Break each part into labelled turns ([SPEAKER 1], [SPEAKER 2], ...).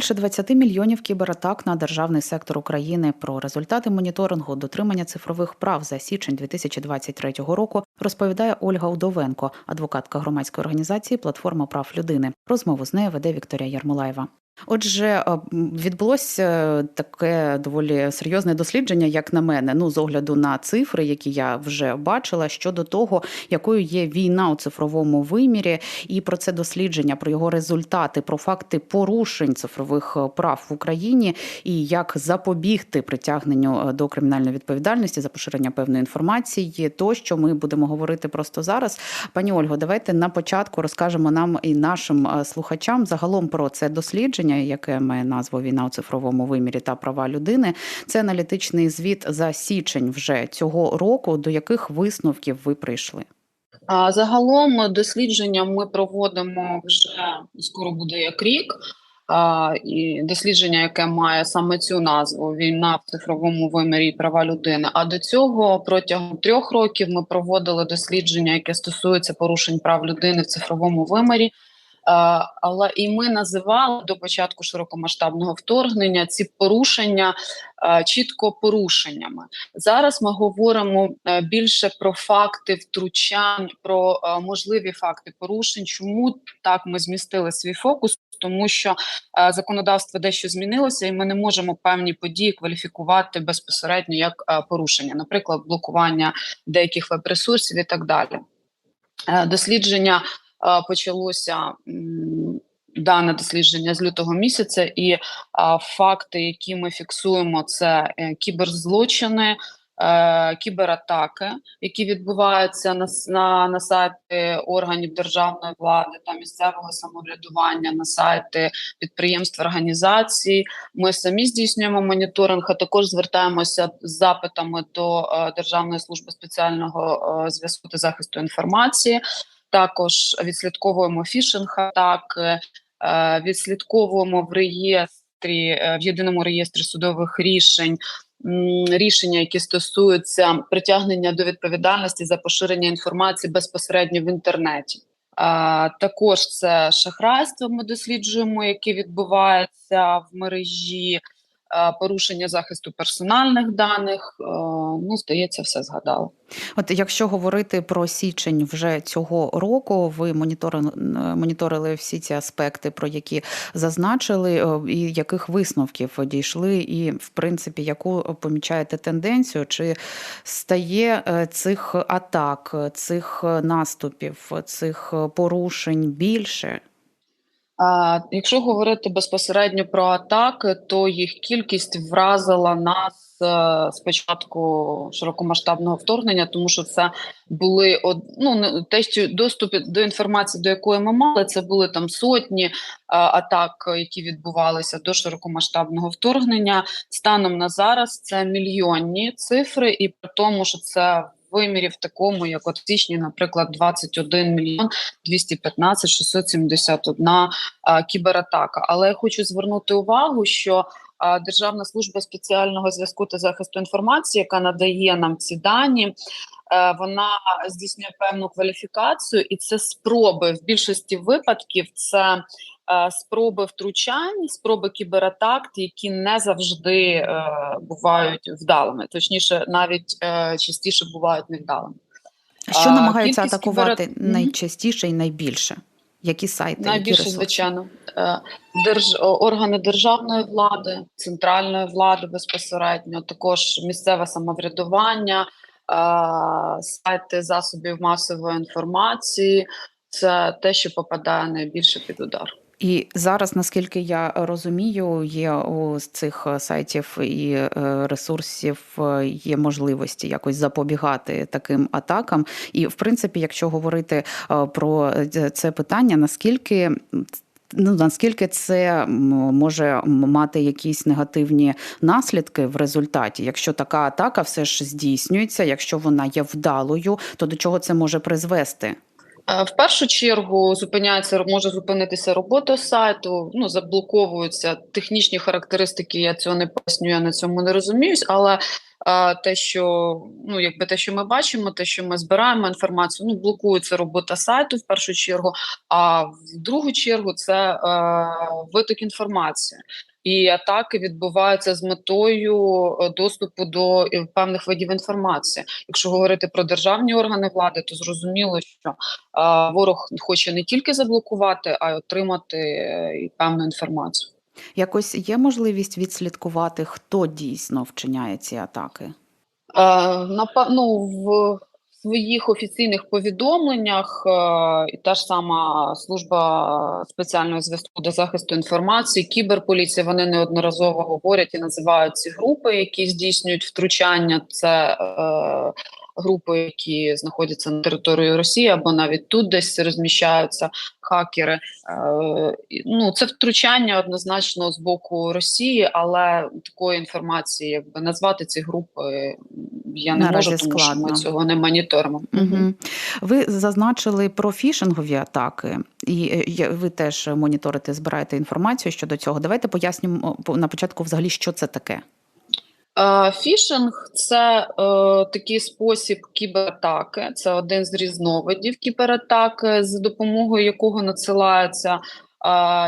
[SPEAKER 1] Більше 20 мільйонів кібератак на державний сектор України. Про результати моніторингу дотримання цифрових прав за січень 2023 року розповідає Ольга Удовенко, адвокатка громадської організації Платформа прав людини. Розмову з нею веде Вікторія Ярмолаєва. Отже, е, відбулося таке доволі серйозне дослідження, як на мене, ну з огляду на цифри, які я вже бачила, щодо того, якою є війна у цифровому вимірі, і про це дослідження, про його результати, про факти порушень цифрових е, прав в Україні і як запобігти притягненню е, до кримінальної відповідальності за поширення певної інформації. То що ми будемо говорити просто зараз. Пані Ольго, давайте на початку розкажемо нам і нашим слухачам загалом про це дослідження, яке має назву Війна у цифровому вимірі та права людини. Це аналітичний звіт за січень вже цього року. До яких висновків ви прийшли?
[SPEAKER 2] А загалом дослідження ми проводимо вже скоро буде як рік. І дослідження, яке має саме цю назву Війна в цифровому вимірі права людини. А до цього протягом трьох років ми проводили дослідження, яке стосується порушень прав людини в цифровому вимірі. Але і ми називали до початку широкомасштабного вторгнення ці порушення чітко порушеннями. Зараз ми говоримо е, більше про факти втручань, про е, можливі факти порушень. Чому так ми змістили свій фокус? Тому що е, законодавство дещо змінилося, і ми не можемо певні події кваліфікувати безпосередньо як порушення, наприклад, блокування деяких веб-ресурсів і так далі. Дослідження почалося дане дослідження з лютого місяця, і факти, які ми фіксуємо, це е, кіберзлочини. Е, кібератаки, які відбуваються на на, на сайти органів державної влади та місцевого самоврядування, на сайти підприємств організацій. Ми самі здійснюємо моніторинг. а Також звертаємося з запитами до е, Державної служби спеціального е, зв'язку та захисту інформації. Також відслідковуємо фішинг атаки, е, відслідковуємо в реєстрі е, в єдиному реєстрі судових рішень. Рішення, які стосуються притягнення до відповідальності за поширення інформації безпосередньо в інтернеті, також це шахрайство. Ми досліджуємо, яке відбувається в мережі, порушення захисту персональних даних. Ну, здається, все згадали.
[SPEAKER 1] От якщо говорити про січень вже цього року, ви моніторили, моніторили всі ці аспекти, про які зазначили, е, і яких висновків дійшли, і в принципі, яку помічаєте тенденцію, чи стає е, цих атак, цих наступів, цих порушень більше?
[SPEAKER 2] Якщо говорити безпосередньо про атаки, то їх кількість вразила нас. Е, спочатку широкомасштабного вторгнення, тому що це були ну, те, що доступ до інформації, до якої ми мали, це були там сотні е, атак, які відбувалися до широкомасштабного вторгнення. Станом на зараз це мільйонні цифри, і при тому, що це Вимірі в такому, як от січні, наприклад, 21 мільйон 215 671 а, кібератака. Але я хочу звернути увагу, що Державна служба спеціального зв'язку та захисту інформації, яка надає нам ці дані, е, вона здійснює певну кваліфікацію, і це спроби в більшості випадків. Це е, спроби втручань, спроби кібератак, які не завжди е, бувають вдалими, точніше, навіть частіше бувають невдалими.
[SPEAKER 1] Що намагаються атакувати кібер... найчастіше і найбільше? Які сайти
[SPEAKER 2] найбільше
[SPEAKER 1] які
[SPEAKER 2] звичайно е, держ органи державної влади, центральної влади безпосередньо, також місцеве самоврядування, е, сайти засобів масової інформації. Це те, що попадає найбільше під удар.
[SPEAKER 1] І зараз, наскільки я розумію, є у цих сайтів і е, ресурсів е, є можливості якось запобігати таким атакам. І в принципі, якщо говорити е, про це питання, наскільки Ну, наскільки це може мати якісь негативні наслідки в результаті? Якщо така атака все ж здійснюється, якщо вона є вдалою, то до чого це може призвести?
[SPEAKER 2] Е, в першу чергу зупиняється, може зупинитися робота сайту, ну заблоковуються технічні характеристики. Я цього не пояснюю, я на цьому не розуміюсь, але А, те, що ну якби те, що ми бачимо, те, що ми збираємо інформацію, ну блокується робота сайту в першу чергу. А в другу чергу це е, виток інформації. І атаки відбуваються з метою е, доступу до е, певних видів інформації. Якщо говорити про державні органи влади, то зрозуміло, що е, ворог хоче не тільки заблокувати, а й отримати е, і певну інформацію.
[SPEAKER 1] Якось є можливість відслідкувати, хто дійсно вчиняє ці атаки?
[SPEAKER 2] Е, ну, в своїх офіційних повідомленнях е, і та ж сама служба спеціального зв'язку до захисту інформації, кіберполіція, вони неодноразово говорять і називають ці групи, які здійснюють втручання. Це е, групи, які знаходяться на території Росії або навіть тут десь розміщаються хакери. Е, ну, це втручання однозначно з боку Росії, але такої інформації, якби назвати ці групи, я не
[SPEAKER 1] Наразі
[SPEAKER 2] можу, тому що
[SPEAKER 1] складно.
[SPEAKER 2] ми цього не моніторимо.
[SPEAKER 1] Угу. Ви зазначили про фішингові атаки, і е, ви теж моніторите, збираєте інформацію щодо цього. Давайте пояснимо на початку взагалі, що це таке.
[SPEAKER 2] Е, Фішинг це е, такий спосіб кібератаки. Це один з різновидів кібератаки, з допомогою якого надсилаються е,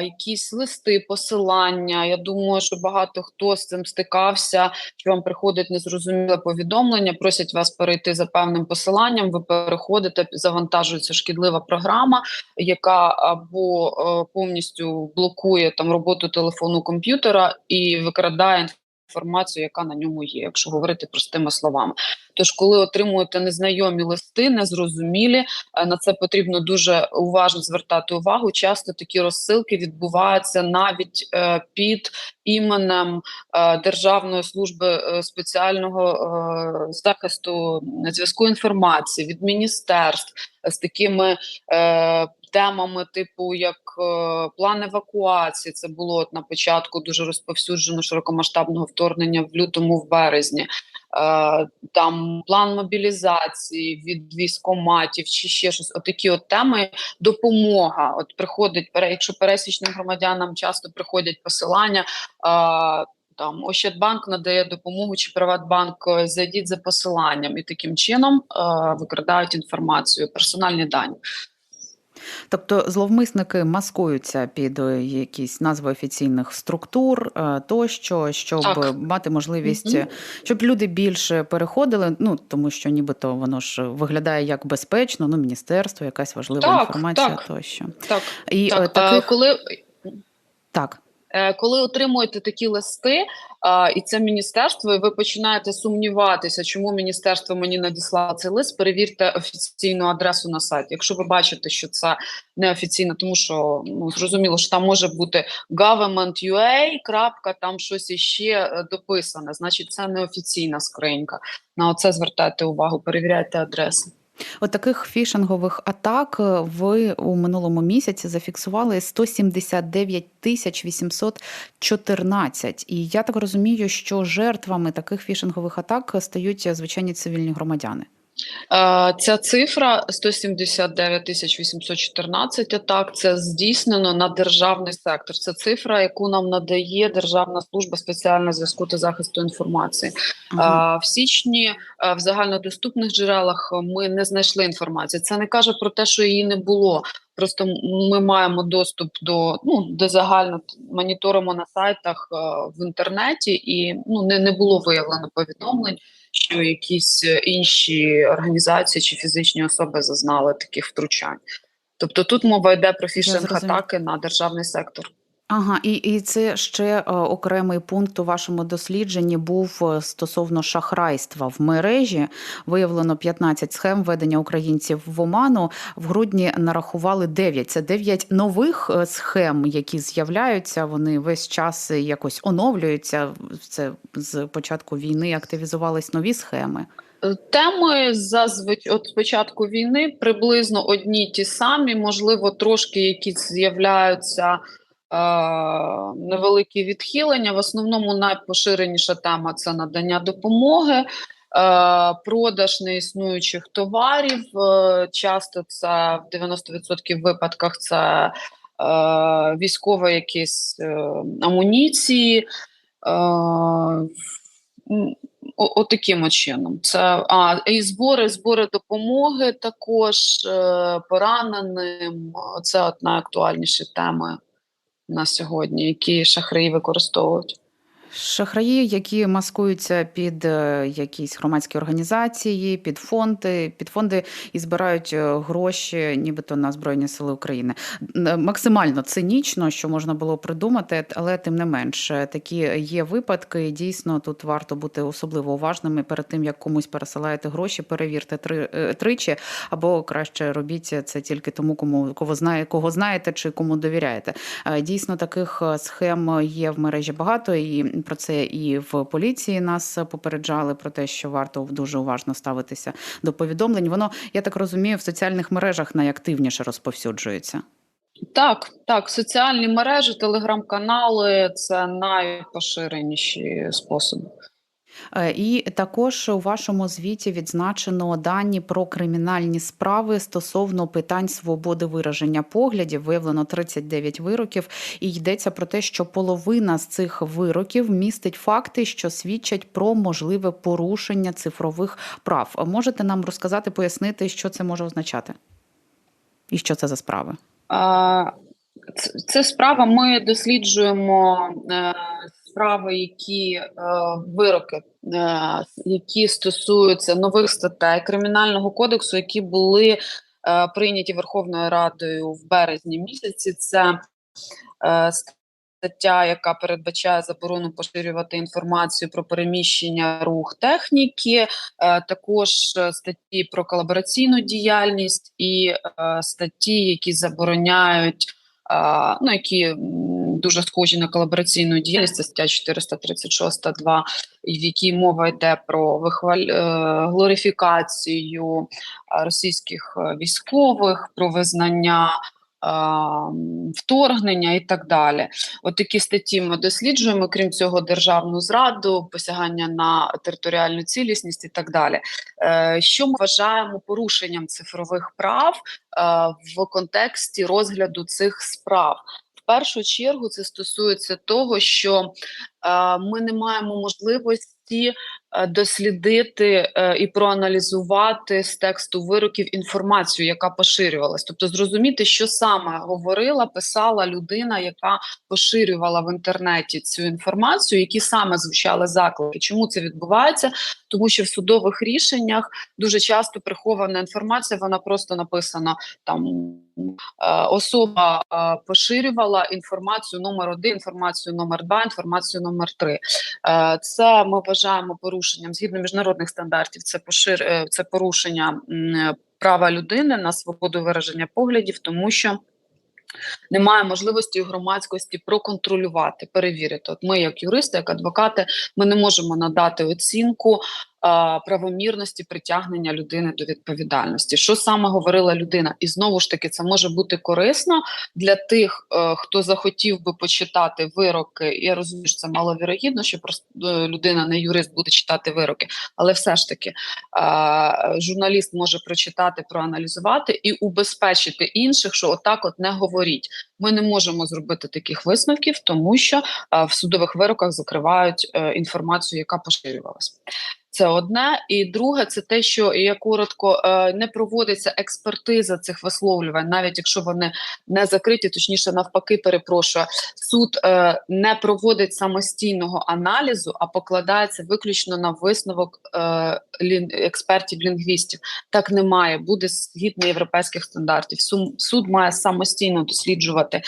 [SPEAKER 2] якісь листи, посилання. Я думаю, що багато хто з цим стикався, що вам приходить незрозуміле повідомлення, просять вас перейти за певним посиланням. Ви переходите, завантажується шкідлива програма, яка або е, повністю блокує там роботу телефону комп'ютера і викрадає інформацію, яка на ньому є, якщо говорити простими словами. Тож, коли отримуєте незнайомі листи, незрозумілі, е, на це потрібно дуже уважно звертати увагу. Часто такі розсилки відбуваються навіть е, під іменем е, Державної служби спеціального захисту зв'язку інформації від міністерств з такими. Темами, типу як е, план евакуації, це було от на початку дуже розповсюджено широкомасштабного вторгнення в лютому, в березні. Е, там план мобілізації від військоматів чи ще щось. Отакі от теми. Допомога. От приходить якщо пересічним громадянам часто приходять посилання. Е, там Ощадбанк надає допомогу чи Приватбанк е, зайдіть за посиланням і таким чином е, викрадають інформацію, персональні дані.
[SPEAKER 1] Тобто зловмисники маскуються під е, якісь назви офіційних структур е, тощо, щоб
[SPEAKER 2] Так.
[SPEAKER 1] мати можливість,
[SPEAKER 2] Мгм.
[SPEAKER 1] щоб люди більше переходили. Ну тому що нібито воно ж виглядає як безпечно, ну міністерство, якась важлива
[SPEAKER 2] Так,
[SPEAKER 1] інформація
[SPEAKER 2] так.
[SPEAKER 1] тощо.
[SPEAKER 2] Так,
[SPEAKER 1] І е,
[SPEAKER 2] так.
[SPEAKER 1] таких
[SPEAKER 2] коли
[SPEAKER 1] так.
[SPEAKER 2] Е, Коли отримуєте такі листи, і це міністерство, і ви починаєте сумніватися, чому міністерство мені надіслало цей лист, перевірте офіційну адресу на сайті. Якщо ви бачите, що це неофіційно, тому що ну зрозуміло, що там може бути government.ua, крапка, там щось іще е, дописане. Значить, це неофіційна скринька. На оце звертайте увагу, перевіряйте адреси.
[SPEAKER 1] От таких фішингових атак е, ви у минулому місяці зафіксували 179 тисяч 814. І я так розумію, що жертвами таких фішингових атак стають е, звичайні цивільні громадяни.
[SPEAKER 2] Е, Ця цифра 179 тисяч 814 атак. Це здійснено на державний сектор. Це цифра, яку нам надає Державна служба спеціального зв'язку та захисту інформації. Е, В січні е, в загальнодоступних джерелах ми не знайшли інформації. Це не каже про те, що її не було. Просто ми маємо доступ до ну до загально моніторимо на сайтах в інтернеті, і ну не, не було виявлено повідомлень, що якісь е, інші організації чи фізичні особи зазнали таких втручань. Тобто тут мова йде про фішинг-атаки на державний сектор.
[SPEAKER 1] Ага, і, і це ще е, окремий пункт у вашому дослідженні був е, стосовно шахрайства в мережі. Виявлено 15 схем ведення українців в оману. В грудні нарахували 9. Це 9 нових е, схем, які з'являються. Вони весь час якось оновлюються. Це з початку війни активізувались нові схеми.
[SPEAKER 2] Теми зазвичай от початку війни приблизно одні ті самі, можливо, трошки якісь з'являються невеликі відхилення. В основному найпоширеніша тема це надання допомоги, е, продаж неіснуючих товарів. Е, часто це в 90% випадках це е, військові якісь е, амуніції. Е, О, отаким от чином. Це а і збори, збори допомоги також е, пораненим. Це от найактуальніші теми на сьогодні, які шахраї використовують.
[SPEAKER 1] Шахраї, які маскуються під е, якісь громадські організації, під фонди, під фонди і збирають е, гроші, нібито на Збройні Сили України. Максимально цинічно, що можна було придумати, але тим не менш, е, такі є випадки. і Дійсно, тут варто бути особливо уважними перед тим, як комусь пересилаєте гроші, перевірте три е, тричі, або краще робіть це тільки тому, кому кого знає, кого знаєте чи кому довіряєте. Е, Дійсно, таких е, схем є в мережі багато, і про це і в поліції нас попереджали про те, що варто дуже уважно ставитися до повідомлень. Воно, я так розумію, в соціальних мережах найактивніше розповсюджується.
[SPEAKER 2] Так, так, соціальні мережі, телеграм-канали це найпоширеніші способи.
[SPEAKER 1] Е, І також у вашому звіті відзначено дані про кримінальні справи стосовно питань свободи вираження поглядів. Виявлено 39 вироків, і йдеться про те, що половина з цих вироків містить факти, що свідчать про можливе порушення цифрових прав. Можете нам розказати, пояснити, що це може означати? І що це за справи?
[SPEAKER 2] А, Це справа. Ми досліджуємо е, справи, які е, вироки, е, які стосуються нових статей кримінального кодексу, які були е, прийняті Верховною Радою в березні місяці. Це е, стаття, яка передбачає заборону поширювати інформацію про переміщення рух техніки, е, також е, статті про колабораційну діяльність і е, статті, які забороняють, е, ну які дуже схожі на колабораційну діяльність, це стаття 436.2, і в якій мова йде про вихваль е, глорифікацію е, російських е, військових, про визнання. Вторгнення і так далі. От такі статті ми досліджуємо, крім цього, державну зраду, посягання на територіальну цілісність і так далі. Що ми вважаємо порушенням цифрових прав в контексті розгляду цих справ? Першу чергу це стосується того, що е, ми не маємо можливості дослідити е, і проаналізувати з тексту вироків інформацію, яка поширювалась, тобто зрозуміти, що саме говорила, писала людина, яка поширювала в інтернеті цю інформацію, які саме звучали заклики. Чому це відбувається? Тому що в судових рішеннях дуже часто прихована інформація, вона просто написана там. е, Особа е, поширювала інформацію номер один, інформацію номер два, інформацію номер три. Е, Це ми вважаємо порушенням згідно міжнародних стандартів. Це пошир, е, це порушення права людини на свободу вираження поглядів, тому що немає можливості у громадськості проконтролювати, перевірити. От ми, як юристи, як адвокати, ми не можемо надати оцінку правомірності притягнення людини до відповідальності. Що саме говорила людина? І знову ж таки, це може бути корисно для тих, е, хто захотів би почитати вироки. Я розумію, що це маловірогідно, що просто е, людина, не юрист, буде читати вироки, але все ж таки журналіст може прочитати, проаналізувати і убезпечити інших, що отак, от не говоріть. Ми не можемо зробити таких висновків, тому що е, в судових вироках закривають інформацію, яка поширювалась. Це одне, і друге, це те, що я коротко е, не проводиться експертиза цих висловлювань, навіть якщо вони не закриті, точніше, навпаки, перепрошую, суд е, не проводить самостійного аналізу, а покладається виключно на висновок е, експертів-лінгвістів. Так не має, буде згідно європейських стандартів. Суд має самостійно досліджувати,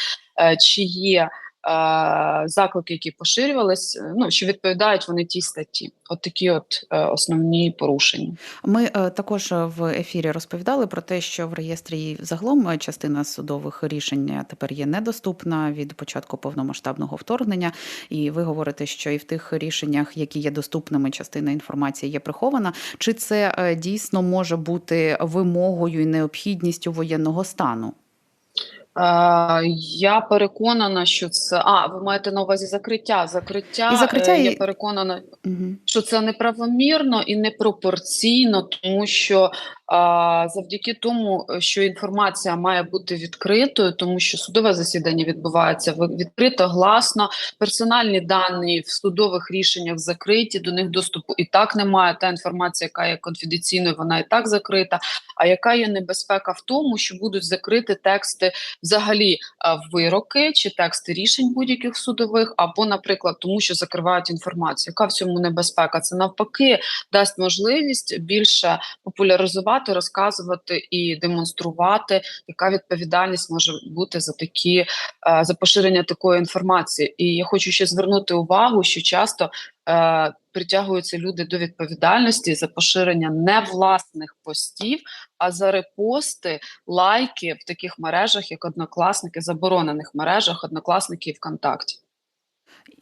[SPEAKER 2] чи є. Е, Заклики, які поширювались, е, ну що відповідають вони тій статті, от такі от е, основні порушення.
[SPEAKER 1] Ми також в ефірі розповідали про те, що в реєстрі загалом частина судових рішень тепер є недоступна від початку повномасштабного вторгнення. І ви говорите, що і в тих рішеннях, які є доступними, частина інформації є прихована. Чи це дійсно може бути вимогою і необхідністю воєнного стану?
[SPEAKER 2] Е, я переконана, що це а ви маєте на увазі закриття. Закриття,
[SPEAKER 1] І закриття,
[SPEAKER 2] е, я
[SPEAKER 1] і-
[SPEAKER 2] переконана,
[SPEAKER 1] Угу.
[SPEAKER 2] що це неправомірно і непропорційно, тому що завдяки тому, що інформація має бути відкритою, тому що судове засідання відбувається відкрито, гласно, персональні дані в судових рішеннях закриті, до них доступу і так немає. Та інформація, яка є конфіденційною, вона і так закрита. А яка є небезпека в тому, що будуть закриті тексти взагалі а, вироки чи тексти рішень будь-яких судових, або, наприклад, тому що закривають інформацію. Яка в цьому небезпека? Це навпаки дасть можливість більше популяризувати, розказувати і демонструвати, яка відповідальність може бути за такі е, за поширення такої інформації. І я хочу ще звернути увагу, що часто е, притягуються люди до відповідальності за поширення не власних постів, а за репости, лайки в таких мережах, як однокласники, заборонених мережах, однокласники і ВКонтакті.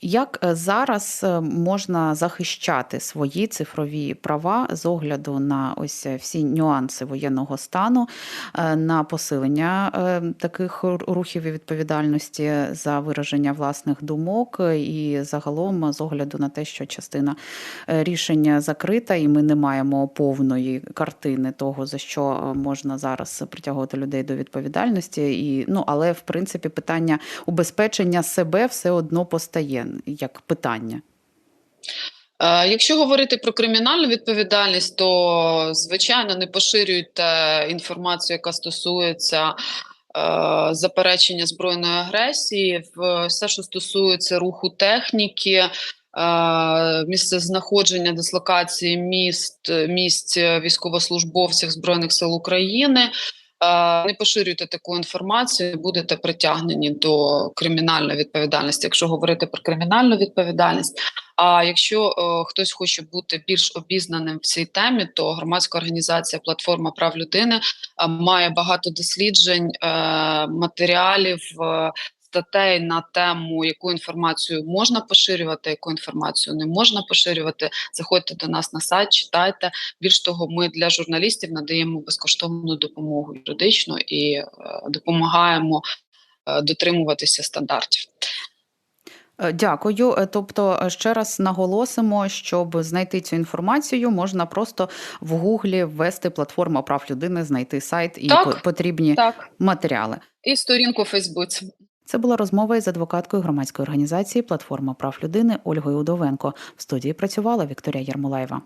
[SPEAKER 1] Як е, зараз е, можна захищати свої цифрові права з огляду на ось е, всі нюанси воєнного стану, на посилення таких рухів і відповідальності за вираження власних думок, і загалом з огляду на те, що частина рішення закрита, і ми не маємо повної картини того, за що можна зараз притягувати людей до відповідальності. І ну, але в принципі питання убезпечення себе все одно постає як питання.
[SPEAKER 2] Е, Якщо говорити про кримінальну відповідальність, то звичайно не поширюйте інформацію, яка стосується е, заперечення збройної агресії, все, що стосується руху техніки. е, Місцезнаходження дислокації міст місць військовослужбовців збройних сил України. Е, Не поширюйте таку інформацію, будете притягнені до кримінальної відповідальності. Якщо говорити про кримінальну відповідальність, а якщо е, хтось хоче бути більш обізнаним в цій темі, то громадська організація Платформа прав людини е, має багато досліджень, е, матеріалів. е, Статей на тему, яку інформацію можна поширювати, яку інформацію не можна поширювати. Заходьте до нас на сайт, читайте. Більш того, ми для журналістів надаємо безкоштовну допомогу юридичну і е, допомагаємо е, дотримуватися стандартів.
[SPEAKER 1] Е, Дякую. Тобто, ще раз наголосимо, щоб знайти цю інформацію, можна просто в Гуглі ввести платформа прав людини, знайти сайт і
[SPEAKER 2] Так.
[SPEAKER 1] потрібні
[SPEAKER 2] Так,
[SPEAKER 1] матеріали.
[SPEAKER 2] і сторінку в Фейсбуці.
[SPEAKER 1] Це була розмова із адвокаткою громадської організації Платформа прав людини Ольгою Удовенко. В студії працювала Вікторія Ярмолаєва.